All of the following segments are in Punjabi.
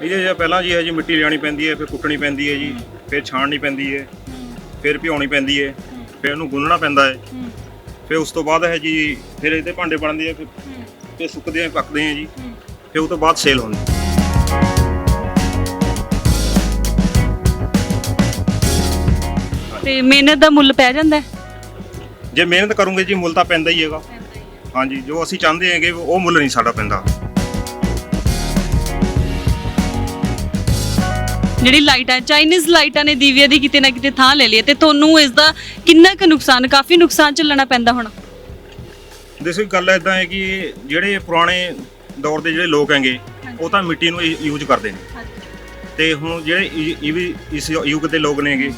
ਇਹਦੇ ਜੇ ਪਹਿਲਾਂ ਜੀ ਹੈ ਜੀ ਮਿੱਟੀ ਲਿਆਣੀ ਪੈਂਦੀ ਹੈ ਫਿਰ ਕੁੱਟਣੀ ਪੈਂਦੀ ਹੈ ਜੀ ਫਿਰ ਛਾਣਨੀ ਪੈਂਦੀ ਹੈ ਫਿਰ ਭਿਉਣੀ ਪੈਂਦੀ ਹੈ ਫਿਰ ਉਹਨੂੰ ਗੁੰਨਣਾ ਪੈਂਦਾ ਹੈ। ਫਿਰ ਉਸ ਤੋਂ ਬਾਅਦ ਹੈ ਜੀ ਫਿਰ ਇਹਦੇ ਭਾਂਡੇ ਬਣਦੇ ਆ ਫਿਰ ਫਿਰ ਸੁੱਕਦੇ ਆ ਪੱਕਦੇ ਆ ਜੀ ਫਿਰ ਉਹ ਤੋਂ ਬਾਅਦ ਸੇਲ ਹੁੰਦੀ ਤੇ ਮਿਹਨਤ ਦਾ ਮੁੱਲ ਪੈ ਜਾਂਦਾ ਹੈ? ਜੇ ਮਿਹਨਤ ਕਰੋਗੇ ਜੀ ਮੁੱਲ ਤਾਂ ਪੈਂਦਾ ਹੀ ਹੈਗਾ। ਹਾਂਜੀ ਜੋ ਅਸੀਂ ਚਾਹੁੰਦੇ ਹੈਗੇ ਉਹ ਮੁੱਲ ਨਹੀਂ ਸਾਡਾ ਪੈਂਦਾ। ਜਿਹੜੀ ਲਾਈਟਾਂ ਚਾਈਨੀਜ਼ ਲਾਈਟਾਂ ਨੇ ਦੀਵਿਆਂ ਦੀ ਕਿਤੇ ਨਾ ਕਿਤੇ ਥਾਂ ਲੈ ਲਈ ਹੈ ਤੇ ਤੁਹਾਨੂੰ ਇਸ ਦਾ ਕਿੰਨਾ ਕੁ ਨੁਕਸਾਨ ਕਾਫੀ ਨੁਕਸਾਨ ਝੱਲਣਾ ਪੈਂਦਾ ਹੁਣ? ਦੇਖੋ ਗੱਲ ਇਦਾਂ ਹੈ ਕਿ ਜਿਹੜੇ ਪੁਰਾਣੇ ਦੌਰ ਦੇ ਜਿਹੜੇ ਲੋਕ ਹੈਗੇ ਉਹ ਤਾਂ ਮਿੱਟੀ ਨੂੰ ਯੂਜ਼ ਕਰਦੇ ਨੇ। ਤੇ ਹੁਣ ਜਿਹੜੇ ਇਹ ਵੀ ਇਸ ਯੁੱਗ ਦੇ ਲੋਕ ਨੇਗੇ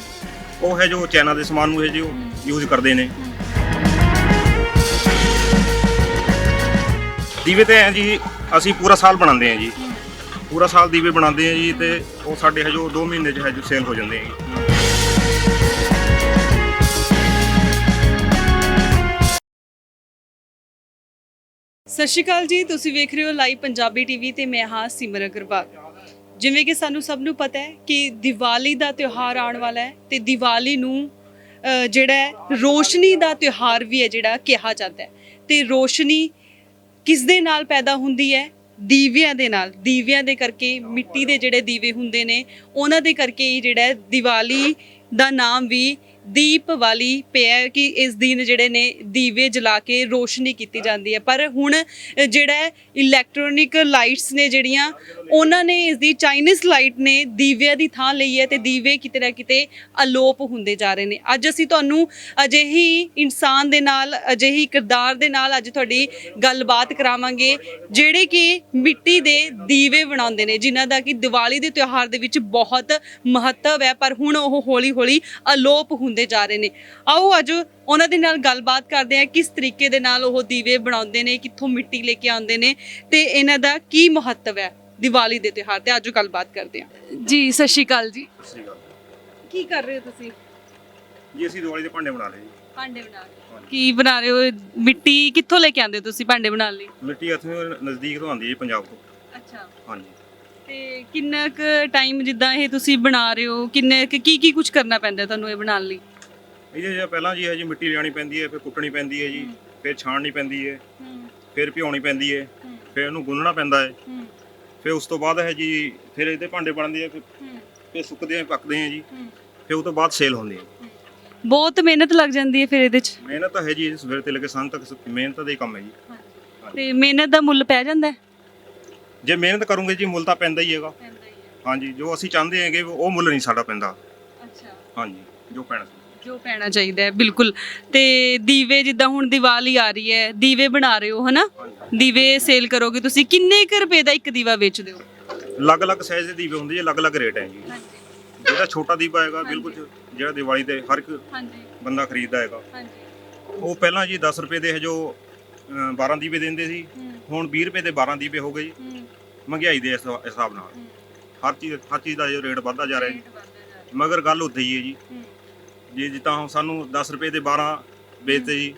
ਉਹ ਹੈ ਜੋ ਚਾਈਨਾ ਦੇ ਸਮਾਨ ਨੂੰ ਹੈ ਜੋ ਯੂਜ਼ ਕਰਦੇ ਨੇ। ਦੀਵੇ ਤੇ ਹੈ ਜੀ ਅਸੀਂ ਪੂਰਾ ਸਾਲ ਬਣਾਉਂਦੇ ਹਾਂ ਜੀ। ਪੂਰਾ ਸਾਲ ਦੀਵੇ ਬਣਾਉਂਦੇ ਹਾਂ ਜੀ ਤੇ ਉਹ ਸਾਡੇ ਹੈ 2 ਮਹੀਨੇ ਚ ਹੈ ਸੇਲ ਹੋ ਜਾਂਦੇ ਹੈ ਜੀ। ਸਤਿ ਸ਼੍ਰੀ ਅਕਾਲ ਜੀ, ਤੁਸੀਂ ਵੇਖ ਰਹੇ ਹੋ ਲਾਈਵ ਪੰਜਾਬੀ ਟੀਵੀ ਤੇ ਮੈਂ ਹਾਂ ਸਿਮਰ ਅਗਰਵਾਲ। ਜਿਵੇਂ ਕਿ ਸਾਨੂੰ ਸਭ ਨੂੰ ਪਤਾ ਹੈ ਕਿ ਦੀਵਾਲੀ ਦਾ ਤਿਉਹਾਰ ਆਉਣ ਵਾਲਾ ਹੈ ਤੇ ਦੀਵਾਲੀ ਨੂੰ ਜਿਹੜਾ ਰੋਸ਼ਨੀ ਦਾ ਤਿਉਹਾਰ ਵੀ ਹੈ ਜਿਹੜਾ ਕਿਹਾ ਜਾਂਦਾ ਹੈ। ਤੇ ਰੋਸ਼ਨੀ ਕਿਸ ਦੇ ਨਾਲ ਪੈਦਾ ਹੁੰਦੀ ਹੈ? ਦੀਵਿਆਂ ਦੇ ਨਾਲ, ਦੀਵਿਆਂ ਦੇ ਕਰਕੇ ਮਿੱਟੀ ਦੇ ਜਿਹੜੇ ਦੀਵੇ ਹੁੰਦੇ ਨੇ, ਉਹਨਾਂ ਦੇ ਕਰਕੇ ਹੀ ਜਿਹੜਾ ਦੀਵਾਲੀ ਦਾ ਨਾਮ ਵੀ ਦੀਪ ਵਾਲੀ ਪਿਆ ਹੈ ਕਿ ਇਸ ਦਿਨ ਜਿਹੜੇ ਨੇ ਦੀਵੇ ਜਲਾ ਕੇ ਰੋਸ਼ਨੀ ਕੀਤੀ ਜਾਂਦੀ ਹੈ। ਪਰ ਹੁਣ ਜਿਹੜਾ ਇਲੈਕਟ੍ਰੋਨਿਕ ਲਾਈਟਸ ਨੇ ਜਿਹੜੀਆਂ, ਉਹਨਾਂ ਨੇ ਇਸ ਦੀ ਚਾਈਨੀਜ਼ ਲਾਈਟ ਨੇ ਦੀਵਿਆਂ ਦੀ ਥਾਂ ਲਈ ਹੈ ਤੇ ਦੀਵੇ ਕਿਤੇ ਨਾ ਕਿਤੇ ਅਲੋਪ ਹੁੰਦੇ ਜਾ ਰਹੇ ਨੇ। ਅੱਜ ਅਸੀਂ ਤੁਹਾਨੂੰ ਅਜਿਹੀ ਇਨਸਾਨ ਦੇ ਨਾਲ, ਅਜਿਹੀ ਕਿਰਦਾਰ ਦੇ ਨਾਲ ਅੱਜ ਤੁਹਾਡੀ ਗੱਲਬਾਤ ਕਰਾਵਾਂਗੇ, ਜਿਹੜੇ ਕਿ ਮਿੱਟੀ ਦੇ ਦੀਵੇ ਬਣਾਉਂਦੇ ਨੇ, ਜਿਨ੍ਹਾਂ ਦਾ ਕਿ ਦੀਵਾਲੀ ਦੇ ਤਿਉਹਾਰ ਦੇ ਵਿੱਚ ਬਹੁਤ ਮਹੱਤਵ ਹੈ, ਪਰ ਹੁਣ ਉਹ ਹੌਲੀ-ਹੌਲੀ ਅਲੋਪ ਹੁੰਦੇ ਜਾ ਰਹੇ ਨੇ। ਆਓ ਅੱਜ ਉਹਨਾਂ ਦੇ ਨਾਲ ਗੱਲਬਾਤ ਕਰਦੇ ਹਾਂ ਕਿਸ ਤਰੀਕੇ ਦੇ ਨਾਲ ਉਹ ਦੀਵੇ ਬਣਾਉਂਦੇ ਨੇ ਕਿੱਥੋਂ ਮਿੱਟੀ ਲੈ ਕੇ ਆਉਂਦੇ ਨੇ ਤੇ ਇਹਨਾਂ ਦਾ ਕੀ ਮਹੱਤਵ ਹੈ ਦੀਵਾਲੀ ਦੇ ਤਿਉਹਾਰ ਤੇ ਅੱਜ ਗੱਲਬਾਤ ਕਰਦੇ ਹਾਂ। ਜੀ ਸਤਿ ਸ਼੍ਰੀ ਅਕਾਲ ਜੀ। ਸਤਿ ਸ਼੍ਰੀ ਅਕਾਲ। ਕੀ ਕਰ ਰਹੇ ਹੋ ਤੁਸੀਂ? ਜੀ ਅਸੀਂ ਦੀਵਾਲੀ ਦੇ ਭਾਂਡੇ ਬਣਾ ਲਏ ਜੀ। ਭਾਂਡੇ ਬਣਾ ਰਹੇ ਕੀ ਬਣਾ ਰਹੇ ਹੋ? ਮਿੱਟੀ ਕਿੱਥੋਂ ਲੈ ਕੇ ਆਉਂਦੇ ਹੋ ਤੁਸੀਂ ਭਾਂਡੇ ਬਣਾਉਣ ਲਈ? ਮਿੱਟੀ ਇੱਥੇ ਨਜ਼ਦੀਕ ਤੋਂ ਆਉਂਦੀ ਹੈ ਜੀ ਪੰਜਾਬ ਤੋਂ। ਅੱਛਾ। ਹਾਂਜੀ। ਤੇ ਕਿੰਨਾ ਕੁ ਟਾਈਮ ਜਿੱਦਾਂ ਇਹ ਤੁਸੀਂ ਬਣਾ ਰਹੇ ਹੋ? ਕਿੰਨੇ ਕੁ- ਕੀ ਕੀ ਕੁਝ ਕਰਨਾ ਪੈਂਦਾ ਤੁਹਾਨੂੰ ਇਹ ਬਣਾਉਣ ਲਈ? ਇਹਦੇ ਜੇ ਪਹਿਲਾਂ ਜੀ ਹੈ ਜੀ ਮਿੱਟੀ ਲਿਆਣੀ ਪੈਂਦੀ ਹੈ ਫਿਰ ਕੁੱਟਣੀ ਪੈਂਦੀ ਹੈ ਜੀ ਫਿਰ ਛਾਣਨੀ ਪੈਂਦੀ ਹੈ ਫਿਰ ਭਿਉਣੀ ਪੈਂਦੀ ਹੈ ਫਿਰ ਉਹਨੂੰ ਗੁੰਨਣਾ ਪੈਂਦਾ ਹੈ। ਫਿਰ ਉਸ ਤੋਂ ਬਾਅਦ ਹੈ ਜੀ ਫਿਰ ਇਹਦੇ ਭਾਂਡੇ ਬਣਦੇ ਆ ਫਿਰ ਫਿਰ ਸੁੱਕਦੇ ਆ ਪੱਕਦੇ ਆ ਜੀ। ਫਿਰ ਉਹ ਤੋਂ ਬਾਅਦ ਸੇਲ ਹੁੰਦੀ ਹੈ। ਬਹੁਤ ਮਿਹਨਤ ਲੱਗ ਜਾਂਦੀ ਹੈ ਫਿਰ ਇਹਦੇ 'ਚ? ਮਿਹਨਤ ਤਾਂ ਹੈ ਜੀ ਸਵੇਰ ਤੇ ਲੈ ਕੇ ਸਾਂਝ ਤੱਕ ਸ- ਮਿਹਨਤ ਦਾ ਹੀ ਕੰਮ ਹੈ ਜੀ। ਤੇ ਮਿਹਨਤ ਦਾ ਮੁੱਲ ਪੈ ਜਾਂਦਾ ਹੈ? ਜੇ ਮਿਹਨਤ ਕਰੋਗੇ ਜੀ ਮੁੱਲ ਤਾਂ ਪੈਂਦਾ ਹੀ ਹੈਗਾ। ਹਾਂਜੀ ਜੋ ਅਸੀਂ ਚਾਹੁੰਦੇ ਹੈਗੇ ਉਹ ਮੁੱਲ ਨਹੀਂ ਸਾਡਾ ਪੈਂਦਾ। ਅੱਛਾ। ਹਾਂਜੀ ਜੋ ਪੈਣਾ ਸੀ। ਜੋ ਪੈਣਾ ਚਾਹੀਦਾ ਹੈ ਬਿਲਕੁਲ। ਤੇ ਦੀਵੇ ਜਿੱਦਾਂ ਹੁਣ ਦੀਵਾਲੀ ਆ ਰਹੀ ਹੈ ਦੀਵੇ ਬਣਾ ਰਹੇ ਹੋ ਹਨਾ? ਦੀਵੇ ਸੇਲ ਕਰੋਗੇ ਤੁਸੀਂ ਕਿੰਨੇ ਕੁ ਰੁਪਏ ਦਾ ਇੱਕ ਦੀਵਾ ਵੇਚਦੇ ਹੋ? ਅਲੱਗ-ਅਲੱਗ ਸਾਈਜ਼ ਦੇ ਦੀਵੇ ਹੁੰਦੇ ਜੀ ਅਲੱਗ-ਅਲੱਗ ਰੇਟ ਹੈ ਜੀ। ਜਿਹੜਾ ਛੋਟਾ ਦੀਵਾ ਹੈਗਾ ਬਿਲਕੁਲ ਜਿਹੜਾ ਦੀਵਾਲੀ ਤੇ ਹਰ ਇੱਕ ਹਾਂਜੀ। ਬੰਦਾ ਖਰੀਦਦਾ ਹੈਗਾ। ਹਾਂਜੀ। ਉਹ ਪਹਿਲਾਂ ਜੀ 10 ਰੁਪਏ ਦੇ ਹੈ ਜੋ ਅ, 12 ਦੀਵੇ ਦਿੰਦੇ ਸੀ। ਹੁਣ 20 ਰੁਪਏ ਦੇ 12 ਦੀਵੇ ਹੋ ਗਏ ਜੀ। ਮਹਿੰਗਾਈ ਦੇ ਹਿਸਾ- ਹਿਸਾਬ ਨਾਲ। ਹਰ ਚੀਜ਼ ਹਰ ਚੀਜ਼ ਦਾ ਜੋ ਰੇਟ ਵੱਧਦਾ ਜਾ ਰਿਹਾ ਜੀ। ਮਗਰ ਗੱਲ ਉੱਥੇ ਹੀ ਹੈ ਜੀ। ਜੇ ਜਿੱਦਾਂ ਹੁਣ ਸਾਨੂੰ 10 ਰੁਪਏ ਦੇ 12 ਵੇਚਦੇ ਜੀ।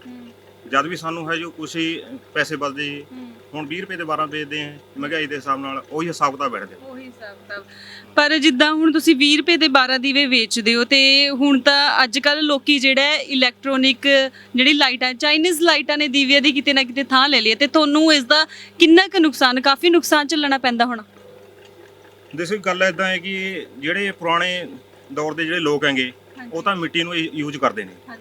ਜਦ ਵੀ ਸਾਨੂੰ ਹੈ ਜੋ ਕੁਛ ਹੀ ਪੈਸੇ ਬਚਦੇ ਜੀ। ਹੁਣ 20 ਰੁਪਏ ਦੇ 12 ਵੇਚਦੇ ਆ। ਮਹਿੰਗਾਈ ਦੇ ਹਿਸਾਬ ਨਾਲ ਉਹੀ ਹਿਸਾਬ ਕਿਤਾਬ ਬੈਠਦੇ। ਪਰ ਜਿੱਦਾਂ ਹੁਣ ਤੁਸੀਂ 20 ਰੁਪਏ ਦੇ 12 ਦੀਵੇ ਵੇਚਦੇ ਹੋ ਤੇ ਹੁਣ ਤਾਂ ਅੱਜ ਕੱਲ ਲੋਕੀ ਜਿਹੜਾ ਇਲੈਕਟ੍ਰੋਨਿਕ ਜਿਹੜੀ ਲਾਈਟਾਂ ਚਾਈਨੀਜ਼ ਲਾਈਟਾਂ ਨੇ ਦੀਵਿਆਂ ਦੀ ਕਿਤੇ ਨਾ ਕਿਤੇ ਥਾਂ ਲੈ ਲਈ ਤੇ ਤੁਹਾਨੂੰ ਇਸ ਦਾ ਕਿੰਨਾ ਕੁ ਨੁਕਸਾਨ ਕਾਫੀ ਨੁਕਸਾਨ ਝੱਲਣਾ ਪੈਂਦਾ ਹੁਣ? ਦੇਖੋ ਗੱਲ ਇਦਾਂ ਹੈ ਕਿ ਜਿਹੜੇ ਪੁਰਾਣੇ ਦੌਰ ਦੇ ਜਿਹੜੇ ਲੋਕ ਹੈਗੇ ਉਹ ਤਾਂ ਮਿੱਟੀ ਨੂੰ ਯੂਜ਼ ਕਰਦੇ ਨੇ।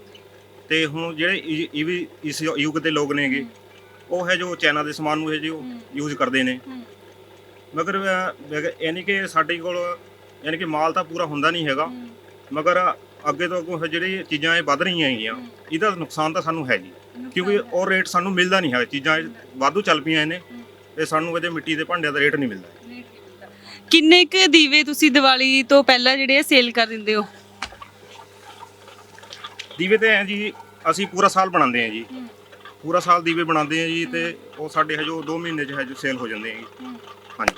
ਤੇ ਹੁਣ ਜਿਹੜੇ ਇਹ ਵੀ ਇਸ ਯੁੱਗ ਦੇ ਲੋਕ ਨੇਗੇ ਉਹ ਹੈ ਜੋ ਚਾਈਨਾ ਦੇ ਸਮਾਨ ਨੂੰ ਹੈ ਜੋ ਯੂਜ਼ ਕਰਦੇ ਨੇ। ਮਗਰ ਯਾਨੀ ਕਿ ਸਾਡੇ ਕੋਲ ਯਾਨੀ ਕਿ ਮਾਲ ਤਾਂ ਪੂਰਾ ਹੁੰਦਾ ਨਹੀਂ ਹੈਗਾ। ਮਗਰ ਅੱਗੇ ਤੋਂ ਅੱਗੋਂ ਜਿਹੜੀ ਚੀਜ਼ਾਂ ਇਹ ਵੱਧ ਰਹੀਆਂ ਹੈਗੀਆਂ ਇਹਦਾ ਨੁਕਸਾਨ ਤਾਂ ਸਾਨੂੰ ਹੈ ਜੀ। ਕਿਉਂਕਿ ਉਹ ਰੇਟ ਸਾਨੂੰ ਮਿਲਦਾ ਨਹੀਂ ਹੈ ਚੀਜ਼ਾਂ ਇਹ ਵਾਧੂ ਚੱਲ ਪਈਆਂ ਨੇ ਤੇ ਸਾਨੂੰ ਇਹਦੇ ਮਿੱਟੀ ਦੇ ਭਾਂਡਿਆਂ ਦਾ ਰੇਟ ਨਹੀਂ ਮਿਲਦਾ। ਕਿੰਨੇ ਕੁ ਦੀਵੇ ਤੁਸੀਂ ਦੀਵਾਲੀ ਤੋਂ ਪਹਿਲਾਂ ਜਿਹੜੇ ਸੇਲ ਕਰ ਦਿੰਦੇ ਹੋ? ਦੀਵੇ ਤੇ ਐ ਜੀ ਅਸੀਂ ਪੂਰਾ ਸਾਲ ਬਣਾਉਂਦੇ ਆ ਜੀ। ਪੂਰਾ ਸਾਲ ਦੀਵੇ ਬਣਾਉਂਦੇ ਆ ਜੀ ਤੇ ਉਹ ਸਾਡੇ ਹੈ ਜੋ 2 ਮਹੀਨੇ ਚ ਹੈ ਜੋ ਸੇਲ ਹੋ ਜਾਂਦੇ ਆ ਜੀ। ਹਾਂਜੀ।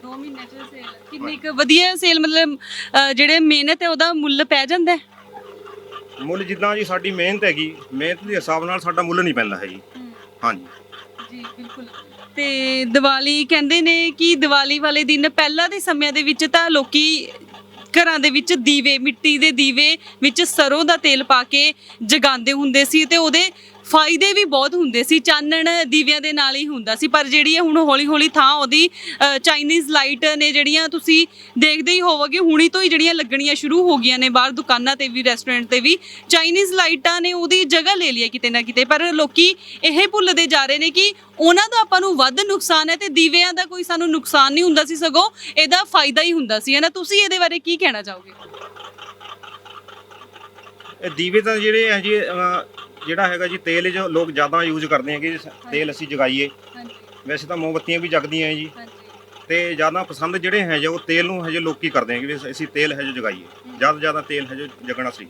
2 ਮਹੀਨੇ ਚ ਸੇਲ ਕਿੰਨੀ ਕੁ ਵਧੀਆ ਸੇਲ ਮਤਲਬ ਅਹ, ਜਿਹੜੇ ਮਿਹਨਤ ਹੈ ਉਹਦਾ ਮੁੱਲ ਪੈ ਜਾਂਦਾ ਹੈ? ਮੁੱਲ ਜਿੱਦਾਂ ਜੀ ਸਾਡੀ ਮਿਹਨਤ ਹੈਗੀ ਮਿਹਨਤ ਦੇ ਹਿਸਾਬ ਨਾਲ ਸਾਡਾ ਮੁੱਲ ਨਹੀਂ ਪੈਂਦਾ ਹੈ। ਜੀ ਹਾਂਜੀ। ਜੀ ਬਿਲਕੁਲ। ਤੇ ਦੀਵਾਲੀ ਕਹਿੰਦੇ ਨੇ ਕਿ ਦੀਵਾਲੀ ਵਾਲੇ ਦਿਨ ਪਹਿਲਾਂ ਦੇ ਸਮਿਆਂ ਦੇ ਵਿੱਚ ਤਾਂ ਲੋਕੀ ਘਰਾਂ ਦੇ ਵਿੱਚ ਦੀਵੇ ਮਿੱਟੀ ਦੇ ਦੀਵੇ ਵਿੱਚ ਸਰੋਂ ਦਾ ਤੇਲ ਪਾ ਕੇ ਜਗਾਉਂਦੇ ਹੁੰਦੇ ਸੀ ਤੇ ਉਹਦੇ ਫਾਇਦੇ ਵੀ ਬਹੁਤ ਹੁੰਦੇ ਸੀ, ਚਾਨਣ ਦੀਵਿਆਂ ਦੇ ਨਾਲ ਹੀ ਹੁੰਦਾ ਸੀ, ਪਰ ਜਿਹੜੀ ਇਹ ਹੁਣ ਹੌਲੀ ਹੌਲੀ ਥਾਂ ਉਹਦੀ ਚਾਈਨੀਜ਼ ਲਾਈਟ ਨੇ ਜਿਹੜੀਆਂ ਤੁਸੀਂ ਦੇਖਦੇ ਹੀ ਹੋਵੋਗੇ, ਹੁਣੀ ਤੋਂ ਹੀ ਜਿਹੜੀਆਂ ਲੱਗਣੀਆਂ ਸ਼ੁਰੂ ਹੋ ਗਈਆਂ ਨੇ, ਬਾਹਰ ਦੁਕਾਨਾਂ ਤੇ ਵੀ ਰੈਸਟੋਰੈਂਟ ਤੇ ਵੀ ਚਾਈਨੀਜ਼ ਲਾਈਟਾਂ ਨੇ ਉਹਦੀ ਜਗ੍ਹਾ ਲੈ ਲਈ ਕਿਤੇ ਨਾ ਕਿਤੇ, ਪਰ ਲੋਕੀ ਇਹ ਭੁੱਲਦੇ ਜਾ ਰਹੇ ਨੇ ਕਿ ਉਹਨਾਂ ਦਾ ਆਪਾਂ ਨੂੰ ਵੱਧ ਨੁਕਸਾਨ ਹੈ ਤੇ ਦੀਵਿਆਂ ਦਾ ਕੋਈ ਸਾਨੂੰ ਨੁਕਸਾਨ ਨਹੀਂ ਹੁੰਦਾ ਸੀ ਸਗੋਂ ਇਹਦਾ ਫਾਇਦਾ ਹੀ ਹੁੰਦਾ ਸੀ, ਹੈ ਨਾ? ਤੁਸੀਂ ਇਹਦੇ ਬਾਰੇ ਕੀ ਕਹਿਣਾ ਚਾਹੋਗੇ? ਇਹ ਦੀਵੇ ਤਾਂ ਜਿਹੜੇ ਹੈ ਜੀ ਜਿਹੜਾ ਹੈਗਾ ਜੀ ਤੇਲ ਜੋ ਲੋਕ ਜ਼ਿਆਦਾ ਯੂਜ਼ ਕਰਦੇ ਹੈਗੇ ਜੀ, ਤੇਲ ਅਸੀਂ ਜਗਾਈਏ। ਹਾਂਜੀ। ਵੈਸੇ ਤਾਂ ਮੋਮਬੱਤੀਆਂ ਵੀ ਜਗਦੀਆਂ ਹੈ ਜੀ। ਹਾਂਜੀ। ਤੇ ਜ਼ਿਆਦਾ ਪਸੰਦ ਜਿਹੜੇ ਹੈ ਜੋ ਤੇਲ ਨੂੰ ਹਜੇ ਲੋਕੀ ਕਰਦੇ ਹੈਗੇ ਵੀ ਅਸੀਂ ਤੇਲ ਹੈ ਜੋ ਜਗਾਈਏ। ਜ਼ਿਆਦਾ ਤੋਂ ਜ਼ਿਆਦਾ ਤੇਲ ਹੈ ਜੋ ਜਗਣਾ ਸੀ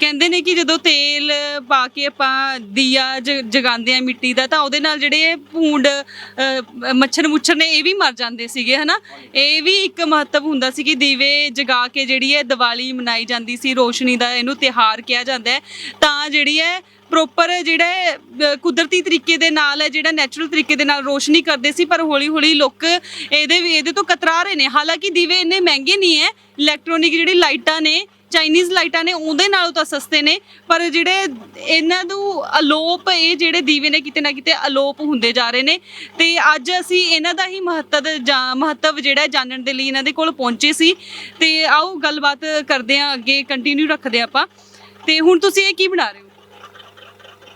ਕਹਿੰਦੇ ਨੇ ਕਿ ਜਦੋਂ ਤੇਲ ਪਾ ਕੇ ਆਪਾਂ ਦੀਆ ਜ- ਜਗਾਉਂਦੇ ਆ ਮਿੱਟੀ ਦਾ ਤਾਂ ਉਹਦੇ ਨਾਲ ਜਿਹੜੇ ਭੂੰਡ ਅ, ਮੱਛਰ ਮੁੱਛਰ ਨੇ ਇਹ ਵੀ ਮਰ ਜਾਂਦੇ ਸੀਗੇ ਹਨਾ? ਇਹ ਵੀ ਇੱਕ ਮਹੱਤਵ ਹੁੰਦਾ ਸੀ ਕਿ ਦੀਵੇ ਜਗਾ ਕੇ ਜਿਹੜੀ ਹੈ ਦੀਵਾਲੀ ਮਨਾਈ ਜਾਂਦੀ ਸੀ ਰੋਸ਼ਨੀ ਦਾ ਇਹਨੂੰ ਤਿਹਾਰ ਕਿਹਾ ਜਾਂਦਾ ਹੈ। ਤਾਂ ਜਿਹੜੀ ਹੈ ਪ੍ਰੋਪਰ ਜਿਹੜਾ ਕੁਦਰਤੀ ਤਰੀਕੇ ਦੇ ਨਾਲ ਹੈ, ਜਿਹੜਾ ਨੈਚੁਰਲ ਤਰੀਕੇ ਦੇ ਨਾਲ ਰੋਸ਼ਨੀ ਕਰਦੇ ਸੀ, ਪਰ ਹੌਲੀ ਹੌਲੀ ਲੋਕ ਇਹਦੇ ਵੀ ਇਹਦੇ ਤੋਂ ਕਤਰਾ ਰਹੇ ਨੇ। ਹਾਲਾਂਕਿ ਦੀਵੇ ਇੰਨੇ ਮਹਿੰਗੇ ਨਹੀਂ ਹੈ ਇਲੈਕਟ੍ਰੋਨਿਕ ਜਿਹੜੀ ਲਾਈਟਾਂ ਨੇ ਚਾਈਨੀਜ਼ ਲਾਈਟਾਂ ਨੇ, ਉਹਦੇ ਨਾਲੋਂ ਤਾਂ ਸਸਤੇ ਨੇ, ਪਰ ਜਿਹੜੇ ਇਹਨਾਂ ਨੂੰ ਅਲੋਪ, ਇਹ ਜਿਹੜੇ ਦੀਵੇ ਨੇ, ਕਿਤੇ ਨਾ ਕਿਤੇ ਅਲੋਪ ਹੁੰਦੇ ਜਾ ਰਹੇ ਨੇ। ਤੇ ਅੱਜ ਅਸੀਂ ਇਹਨਾਂ ਦਾ ਹੀ ਮਹੱਤਵ ਜਾਂ- ਮਹੱਤਵ ਜਿਹੜਾ ਜਾਣਨ ਦੇ ਲਈ ਇਹਨਾਂ ਦੇ ਕੋਲ ਪਹੁੰਚੇ ਸੀ। ਤੇ ਆਓ ਗੱਲਬਾਤ ਕਰਦੇ ਹਾਂ, ਅੱਗੇ ਕੰਟੀਨਿਊ ਰੱਖਦੇ ਹਾਂ ਆਪਾਂ। ਤੇ ਹੁਣ ਤੁਸੀਂ ਇਹ ਕੀ ਬਣਾ ਰਹੇ ਹੋ?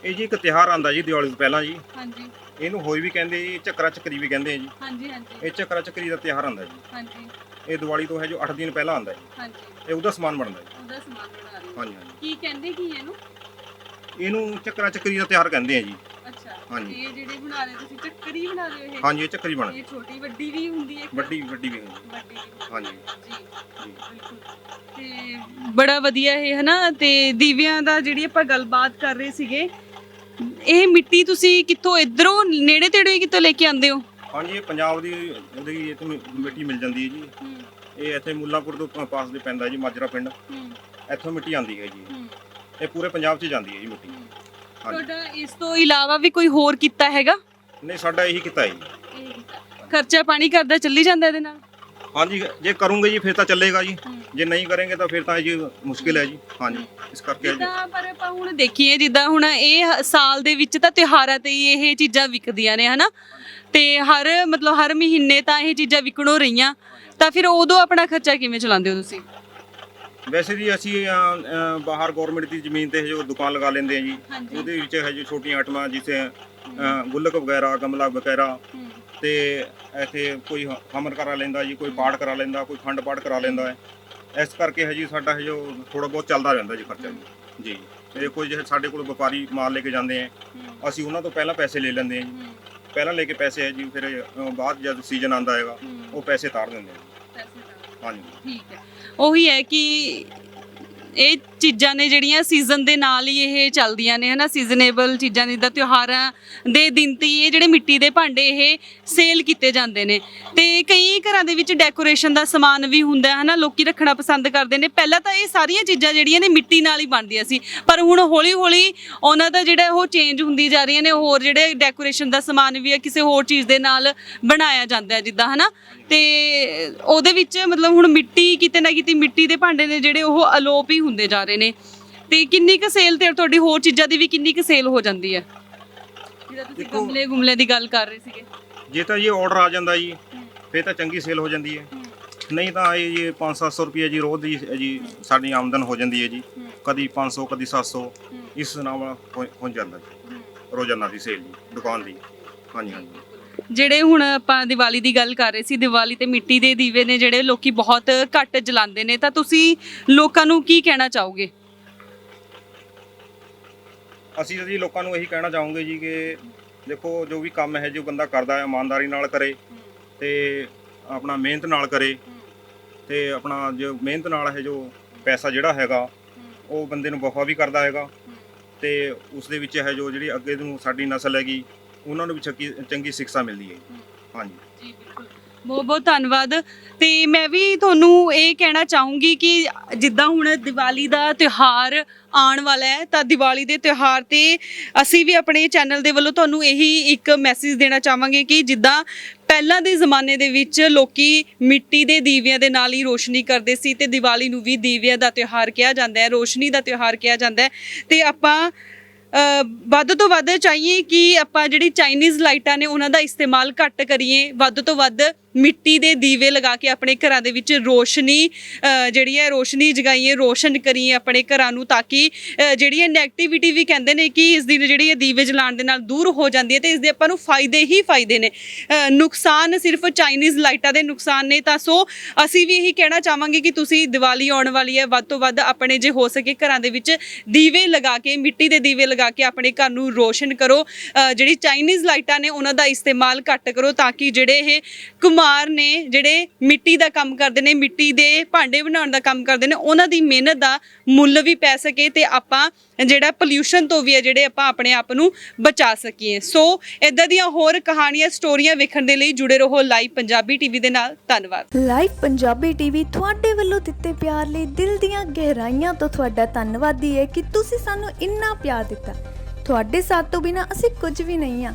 ਇਹ ਜੀ ਇੱਕ ਤਿਉਹਾਰ ਆਂਦਾ ਜੀ ਦੀਵਾਲੀ ਤੋਂ ਪਹਿਲਾਂ ਜੀ। ਹਾਂਜੀ। ਇਹਨੂੰ ਹੋਈ ਵੀ ਕਹਿੰਦੇ ਜੀ ਚੱਕਰਾ ਚੱਕਰੀ ਵੀ ਕਹਿੰਦੇ ਆ ਜੀ। ਹਾਂਜੀ ਹਾਂਜੀ। ਇਹ ਚੱਕਰਾ ਚੱਕਰੀ ਦਾ ਤਿਉਹਾਰ ਆਂਦਾ ਜੀ। ਹਾਂਜੀ। ਇਹ ਦੀਵਾਲੀ ਤੋਂ ਹੈ ਜੋ 8 ਦਿਨ ਪਹਿਲਾਂ ਆਂਦਾ ਜੀ। ਹਾਂਜੀ। ਇਹ ਉਹਦਾ ਸਮਾਨ ਬਣਦਾ ਜੀ। ਉਹਦਾ ਸਮਾਨ ਬਣਾ ਰਹੇ ਹੋ। ਹਾਂਜੀ ਹਾਂਜੀ। ਕੀ ਕਹਿੰਦੇ ਕੀ ਇਹਨੂੰ? ਇਹਨੂੰ ਚੱਕਰਾ ਚੱਕਰੀ ਦਾ ਤਿਉਹਾਰ ਕਹਿੰਦੇ ਆ ਜੀ। ਅੱਛਾ। ਹਾਂਜੀ। ਇਹ ਜਿਹੜੇ ਬਣਾ ਰਹੇ ਤੁਸੀਂ ਚੱਕਰੀ ਬਣਾ ਰਹੇ ਹੋ ਇਹ? ਹਾਂਜੀ ਇਹ ਚੱਕਰੀ ਬਣਦਾ ਇਹ ਛੋਟੀ ਵੱਡੀ ਵੀ ਹੁੰਦੀ ਹੈ ਇੱਕ? ਵੱਡੀ ਵੱਡੀ ਵੀ ਹੁੰਦੀ ਵੱਡੀ ਵੀ ਹਾਂਜੀ। ਜੀ ਜੀ। ਬਿਲਕੁਲ। ਤੇ ਬੜਾ ਵਧੀਆ ਇਹ ਹਨਾ? ਤੇ ਦੀਵਿਆਂ ਦਾ ਜਿਹੜੀ ਆਪਾਂ ਗੱਲਬਾਤ ਕਰ ਰਹੇ ਸੀਗੇ ਇਹ ਮਿੱਟੀ ਤੁਸੀਂ ਕਿੱਥੋਂ ਇਧਰੋਂ ਨੇੜੇ ਤੇੜੇ ਕਿੱਥੋਂ ਲੈ ਕੇ ਆਉਂਦੇ ਹੋ? ਹਾਂਜੀ ਇਹ ਪੰਜਾਬ ਦੀ ਉਹਦੀ ਤੋਂ ਮਿੱਟੀ ਮਿਲ ਜਾਂਦੀ ਹੈ ਜੀ। ਇਹ ਇੱਥੇ ਮੁੱਲਾਪੁਰ ਤੋਂ ਪਾਸ ਦੇ ਪੈਂਦਾ ਜੀ ਮਾਜਰਾ ਪਿੰਡ। ਇੱਥੋਂ ਮਿੱਟੀ ਆਂਦੀ ਹੈ ਜੀ। ਇਹ ਪੂਰੇ ਪੰਜਾਬ 'ਚ ਜਾਂਦੀ ਹੈ ਜੀ ਮਿੱਟੀ। ਤੁਹਾਡਾ ਇਸ ਤੋਂ ਇਲਾਵਾ ਵੀ ਕੋਈ ਹੋਰ ਕੀਤਾ ਹੈਗਾ? ਨਹੀਂ ਸਾਡਾ ਇਹੀ ਕੀਤਾ ਹੈ ਜੀ। ਖਰਚਾ ਪਾਣੀ ਕਰਦਾ ਚੱਲੀ ਜਾਂਦਾ ਇਹਦੇ ਨਾਲ? ਹਾਂਜੀ ਜੇ ਕਰੂੰਗੇ ਜੀ ਫਿਰ ਤਾਂ ਚੱਲੇਗਾ ਜੀ। ਜੇ ਨਹੀਂ ਕਰਾਂਗੇ ਤਾਂ ਫਿਰ ਤਾਂ ਜੀ ਮੁਸ਼ਕਿਲ ਹੈ ਜੀ। ਹਾਂਜੀ ਇਸ ਕਰਕੇ ਜੀ। ਜਿੱਦਾਂ ਪਰ ਆਪਾਂ ਹੁਣ ਦੇਖੀਏ ਜਿੱਦਾਂ ਹੁਣ ਇਹ ਸਾਲ ਦੇ ਵਿੱਚ ਤਾਂ ਤਿਉਹਾਰਾਂ ਤੇ ਹੀ ਇਹ ਚੀਜ਼ਾਂ ਵਿਕਦੀਆਂ ਨੇ ਹਨਾ? ਤੇ ਹਰ ਮਤਲਬ ਹਰ ਮਹੀਨੇ ਤਾਂ ਇਹ ਚੀਜ਼ਾਂ ਵਿਕਣੋਂ ਰਹੀਆਂ। ਤਾਂ ਫਿਰ ਉਦੋਂ ਆਪਣਾ ਖਰਚਾ ਕਿਵੇਂ ਚਲਾਉਂਦੇ ਹੋ ਤੁਸੀਂ? ਵੈਸੇ ਜੀ ਅਸੀਂ ਅ, ਅ, ਬਾਹਰ ਗਵਰਨਮੈਂਟ ਦੀ ਜ਼ਮੀਨ ਤੇ ਜੋ ਦੁਕਾਨ ਲਗਾ ਲੈਂਦੇ ਆ ਜੀ। ਹਾਂਜੀ। ਉਹਦੇ ਵਿੱਚ ਹੈ ਜੀ ਛੋਟੀਆਂ ਆਈਟਮਾਂ ਜਿਵੇਂ ਗੁੱਲਕ ਵਗੈਰਾ ਗਮਲਾ ਵਗੈਰਾ ਤੇ ਇੱਥੇ ਕੋਈ ਹ- ਹਮਰ ਕਰਾ ਲੈਂਦਾ ਜੀ ਕੋਈ ਪਾਠ ਕਰਾ ਲੈਂਦਾ ਕੋਈ ਖੰਡ ਪਾਠ ਕਰਾ ਲੈਂਦਾ ਹੈ। ਇਸ ਕਰਕੇ ਹੈ ਜੀ ਸਾਡਾ ਹੈ ਜੋ ਥੋੜਾ ਬਹੁਤ ਚੱਲਦਾ ਰਹਿੰਦਾ ਜੀ ਖਰਚਾ ਜੀ। ਜੀ। ਇਹ ਕੋਈ ਜਿਹੜੇ ਸਾਡੇ ਕੋਲ ਵਪਾਰੀ ਮਾਲ ਲੈ ਕੇ ਜਾਂਦੇ ਆ ਅਸੀਂ ਉਹਨਾਂ ਤੋਂ ਪਹਿਲਾਂ ਪੈਸੇ ਲੈ ਲੈਂਦੇ ਆ ਜੀ। ਪਹਿਲਾਂ ਲੈ ਕੇ ਪੈਸੇ ਹੈ ਜੀ ਫਿਰ ਬਾਅਦ ਜਦ ਸੀਜ਼ਨ ਆਂਦਾ ਹੈਗਾ ਉਹ ਪੈਸੇ ਤਾਰ ਦਿੰਦੇ ਆ ਜੀ। ਹਾਂਜੀ। ਠੀਕ ਹੈ। ਉਹੀ ਹੈ ਕਿ ਇਹ ਚੀਜ਼ਾਂ ਨੇ ਜਿਹੜੀਆਂ ਸੀਜ਼ਨ ਦੇ ਨਾਲ ਹੀ ਇਹ ਚੱਲਦੀਆਂ ਨੇ, ਹਨਾ? ਸੀਜ਼ਨੇਬਲ ਚੀਜ਼ਾਂ ਜਿੱਦਾਂ ਤਿਉਹਾਰਾਂ ਦੇ ਦਿਨ ਤੇ ਹੀ ਇਹ ਜਿਹੜੇ ਮਿੱਟੀ ਦੇ ਭਾਂਡੇ ਇਹ ਸੇਲ ਕੀਤੇ ਜਾਂਦੇ ਨੇ। ਤੇ ਕਈ ਘਰਾਂ ਦੇ ਵਿੱਚ ਡੈਕੋਰੇਸ਼ਨ ਦਾ ਸਮਾਨ ਵੀ ਹੁੰਦਾ ਹੈ ਹਨਾ? ਲੋਕੀ ਰੱਖਣਾ ਪਸੰਦ ਕਰਦੇ ਨੇ। ਪਹਿਲਾਂ ਤਾਂ ਇਹ ਸਾਰੀਆਂ ਚੀਜ਼ਾਂ ਜਿਹੜੀਆਂ ਨੇ ਮਿੱਟੀ ਨਾਲ ਹੀ ਬਣਦੀਆਂ ਸੀ। ਪਰ ਹੁਣ ਹੌਲੀ ਹੌਲੀ ਉਹਨਾਂ ਦਾ ਜਿਹੜਾ ਉਹ ਚੇਂਜ ਹੁੰਦੀ ਜਾ ਰਹੀਆਂ ਨੇ, ਹੋਰ ਜਿਹੜੇ ਡੈਕੋਰੇਸ਼ਨ ਦਾ ਸਮਾਨ ਵੀ ਹੈ ਕਿਸੇ ਹੋਰ ਚੀਜ਼ ਦੇ ਨਾਲ ਬਣਾਇਆ ਜਾਂਦਾ ਹੈ ਜਿੱਦਾਂ, ਹਨਾ? ਤੇ ਉਹਦੇ ਵਿੱਚ ਮਤਲਬ ਹੁਣ ਮਿੱਟੀ ਕਿਤੇ ਨਾ ਕਿਤੇ ਮਿੱਟੀ ਦੇ ਭਾਂਡੇ ਨੇ ਜਿਹੜੇ ਉਹ ਅਲੋਪ ਹੀ ਹੁੰਦੇ ਜਾ ਰਹੇ ਨੇ। ਤੇ ਕਿੰਨੀ ਕੁ ਸੇਲ ਤੇ ਤੁਹਾਡੀ ਹੋਰ ਚੀਜ਼ਾਂ ਦੀ ਵੀ ਕਿੰਨੀ ਕੁ ਸੇਲ ਹੋ ਜਾਂਦੀ ਹੈ? ਜਿਹੜਾ ਤੁਸੀਂ ਦੇਖੋ- ਗਮਲੇ ਗੁਮਲੇ ਦੀ ਗੱਲ ਕਰ ਰਹੇ ਸੀਗੇ। ਜੇ ਤਾਂ ਜੀ ਆਰਡਰ ਆ ਜਾਂਦਾ ਜੀ ਫਿਰ ਤਾਂ ਚੰਗੀ ਸੇਲ ਹੋ ਜਾਂਦੀ ਹੈ। ਨਹੀਂ ਤਾਂ ਇਹ ਜੀ 5-700 ਰੁਪਏ ਜੀ ਰੋਜ਼ ਦੀ ਜੀ ਸਾਡੀ ਆਮਦਨ ਹੋ ਜਾਂਦੀ ਹੈ ਜੀ। ਕਦੀ 500 ਕਦੀ 700 ਇਸ ਨਾਲ ਹੋ ਹੋ ਜਾਂਦਾ ਜੀ। ਰੋਜ਼ਾਨਾ ਦੀ ਸੇਲ ਜੀ ਦੁਕਾਨ ਦੀ। ਹਾਂਜੀ ਹਾਂਜੀ। ਜਿਹੜੇ ਹੁਣ ਆਪਾਂ ਦੀਵਾਲੀ ਦੀ ਗੱਲ ਕਰ ਰਹੇ ਸੀ, ਦੀਵਾਲੀ ਤੇ ਮਿੱਟੀ ਦੇ ਦੀਵੇ ਨੇ ਜਿਹੜੇ ਲੋਕੀ ਬਹੁਤ ਘੱਟ ਜਲਾਉਂਦੇ ਨੇ, ਤਾਂ ਤੁਸੀਂ ਲੋਕਾਂ ਨੂੰ ਕੀ ਕਹਿਣਾ ਚਾਹੋਗੇ? ਅਸੀਂ ਜੀ ਲੋਕਾਂ ਨੂੰ ਇਹੀ ਕਹਿਣਾ ਚਾਹੂੰਗੇ ਜੀ ਕਿ ਦੇਖੋ, ਜੋ ਵੀ ਕੰਮ ਹੈ ਜੋ ਬੰਦਾ ਕਰਦਾ ਹੈ, ਇਮਾਨਦਾਰੀ ਨਾਲ ਕਰੇ ਤੇ ਆਪਣਾ ਮਿਹਨਤ ਨਾਲ ਕਰੇ ਤੇ ਆਪਣਾ ਜੋ ਮਿਹਨਤ ਨਾਲ ਹੈ ਜੋ ਪੈਸਾ ਜਿਹੜਾ ਹੈਗਾ, ਉਹ ਬੰਦੇ ਨੂੰ ਵਫਾ ਵੀ ਕਰਦਾ ਹੈਗਾ ਤੇ ਉਸ ਦੇ ਵਿੱਚ ਹੈ ਜੋ ਜਿਹੜੀ ਅੱਗੇ ਨੂੰ ਸਾਡੀ ਨਸਲ ਹੈਗੀ ਉਹਨਾਂ ਨੂੰ ਵੀ ਚੰਗੀ ਚੰਗੀ ਸਿੱਖਿਆ ਮਿਲਦੀ ਹੈ। ਹਾਂਜੀ। ਜੀ, ਬਿਲਕੁਲ। ਬਹੁਤ ਬਹੁਤ ਧੰਨਵਾਦ। ਤੇ ਮੈਂ ਵੀ ਤੁਹਾਨੂੰ ਇਹ ਕਹਿਣਾ ਚਾਹੂੰਗੀ ਕਿ ਜਿੱਦਾਂ ਹੁਣ ਦੀਵਾਲੀ ਦਾ ਤਿਉਹਾਰ ਆਉਣ ਵਾਲਾ ਹੈ, ਤਾਂ ਦੀਵਾਲੀ ਦੇ ਤਿਉਹਾਰ ਤੇ ਅਸੀਂ ਵੀ ਆਪਣੇ ਚੈਨਲ ਦੇ ਵੱਲੋਂ ਤੁਹਾਨੂੰ ਇਹੀ ਇੱਕ ਮੈਸੇਜ ਦੇਣਾ ਚਾਹਾਂਗੇ ਕਿ ਜਿੱਦਾਂ ਪਹਿਲਾਂ ਦੇ ਜ਼ਮਾਨੇ ਦੇ ਵਿੱਚ ਲੋਕੀ ਮਿੱਟੀ ਦੇ ਦੀਵਿਆਂ ਦੇ ਨਾਲ ਹੀ ਰੋਸ਼ਨੀ ਕਰਦੇ ਸੀ ਤੇ ਦੀਵਾਲੀ ਨੂੰ ਵੀ ਦੀਵਿਆਂ ਦਾ ਤਿਉਹਾਰ ਕਿਹਾ ਜਾਂਦਾ ਹੈ, ਰੋਸ਼ਨੀ ਦਾ ਤਿਉਹਾਰ ਕਿਹਾ ਜਾਂਦਾ ਹੈ। ਤੇ ਆਪਾਂ ਵੱਧ ਤੋਂ ਵੱਧ ਚਾਹੀਏ ਕਿ ਆਪਾਂ ਜਿਹੜੀ ਚਾਈਨੀਜ਼ ਲਾਈਟਾਂ ਨੇ, ਉਹਨਾਂ ਦਾ ਇਸਤੇਮਾਲ ਘੱਟ ਕਰੀਏ। ਵੱਧ ਤੋਂ ਵੱਧ ਮਿੱਟੀ ਦੇ ਦੀਵੇ ਲਗਾ ਕੇ ਆਪਣੇ ਘਰਾਂ ਦੇ ਵਿੱਚ ਰੋਸ਼ਨੀ ਜਿਹੜੀ ਹੈ ਰੋਸ਼ਨੀ ਜਗਾਈਏ, ਰੋਸ਼ਨ ਕਰੀਏ ਆਪਣੇ ਘਰਾਂ ਨੂੰ ਤਾਂ ਕਿ ਜਿਹੜੀ ਹੈ ਨੈਗੇਟਿਵਿਟੀ ਵੀ ਕਹਿੰਦੇ ਨੇ ਕਿ ਇਸ ਦਿਨ ਜਿਹੜੀ ਹੈ ਦੀਵੇ ਜਲਾਉਣ ਦੇ ਨਾਲ ਦੂਰ ਹੋ ਜਾਂਦੀ ਹੈ ਤੇ ਇਸ ਦੇ ਆਪਾਂ ਨੂੰ ਫਾਇਦੇ ਹੀ ਫਾਇਦੇ ਨੇ। ਨੁਕਸਾਨ ਸਿਰਫ ਚਾਈਨੀਜ਼ ਲਾਈਟਾਂ ਦੇ ਨੁਕਸਾਨ ਨੇ ਤਾਂ ਸੋ ਅਸੀਂ ਵੀ ਇਹੀ ਕਹਿਣਾ ਚਾਹਾਂਗੇ ਕਿ ਤੁਸੀਂ ਦੀਵਾਲੀ ਆਉਣ ਵਾਲੀ ਹੈ, ਵੱਧ ਤੋਂ ਵੱਧ ਆਪਣੇ ਜੇ ਹੋ ਸਕੇ ਘਰਾਂ ਦੇ ਵਿੱਚ ਦੀਵੇ ਲਗਾ ਕੇ, ਮਿੱਟੀ ਦੇ ਦੀਵੇ ਲਗਾ ਕੇ ਆਪਣੇ ਘਰ ਨੂੰ ਰੋਸ਼ਨ ਕਰੋ। ਜਿਹੜੀ ਚਾਈਨੀਜ਼ ਲਾਈਟਾਂ ਨੇ ਉਹਨਾਂ ਦਾ ਇਸਤੇਮਾਲ ਘੱਟ ਕਰੋ ਤਾਂ ਕਿ ਜਿਹੜੇ ਇਹ ਕੁਮਾਰ ਨੇ ਜਿਹੜੇ ਮਿੱਟੀ ਦਾ ਕੰਮ ਕਰਦੇ ਨੇ, ਮਿੱਟੀ ਦੇ ਭਾਂਡੇ ਬਣਾਉਣ ਦਾ ਕੰਮ ਕਰਦੇ ਨੇ, ਉਹਨਾਂ ਦੀ ਮਿਹਨਤ ਦਾ ਮੁੱਲ ਵੀ ਪੈ ਸਕੇ ਤੇ ਆਪਾਂ ਜਿਹੜਾ ਪੋਲਿਊਸ਼ਨ ਤੋਂ ਵੀ ਹੈ ਜਿਹੜੇ ਆਪਾਂ ਆਪਣੇ ਆਪ ਨੂੰ ਬਚਾ ਸਕੀਏ। ਸੋ ਇਦਾਂ ਦੀਆਂ ਹੋਰ ਕਹਾਣੀਆਂ ਸਟੋਰੀਆਂ ਵੇਖਣ ਦੇ ਲਈ ਜੁੜੇ ਰਹੋ ਲਾਈਵ ਪੰਜਾਬੀ ਟੀਵੀ ਦੇ ਨਾਲ। ਧੰਨਵਾਦ। ਲਾਈਵ ਪੰਜਾਬੀ ਟੀਵੀ ਤੁਹਾਡੇ ਵੱਲੋਂ ਦਿੱਤੇ ਪਿਆਰ ਲਈ ਦਿਲ ਦੀਆਂ ਗਹਿਰਾਈਆਂ ਤੋਂ ਤੁਹਾਡਾ ਧੰਨਵਾਦੀ ਹੈ ਕਿ ਤੁਸੀਂ ਸਾਨੂੰ ਇੰਨਾ ਪਿਆਰ ਦਿੱਤਾ। ਤੁਹਾਡੇ ਸਾਥ ਤੋਂ ਬਿਨਾ ਅਸੀਂ ਕੁਝ ਵੀ ਨਹੀਂ ਆ।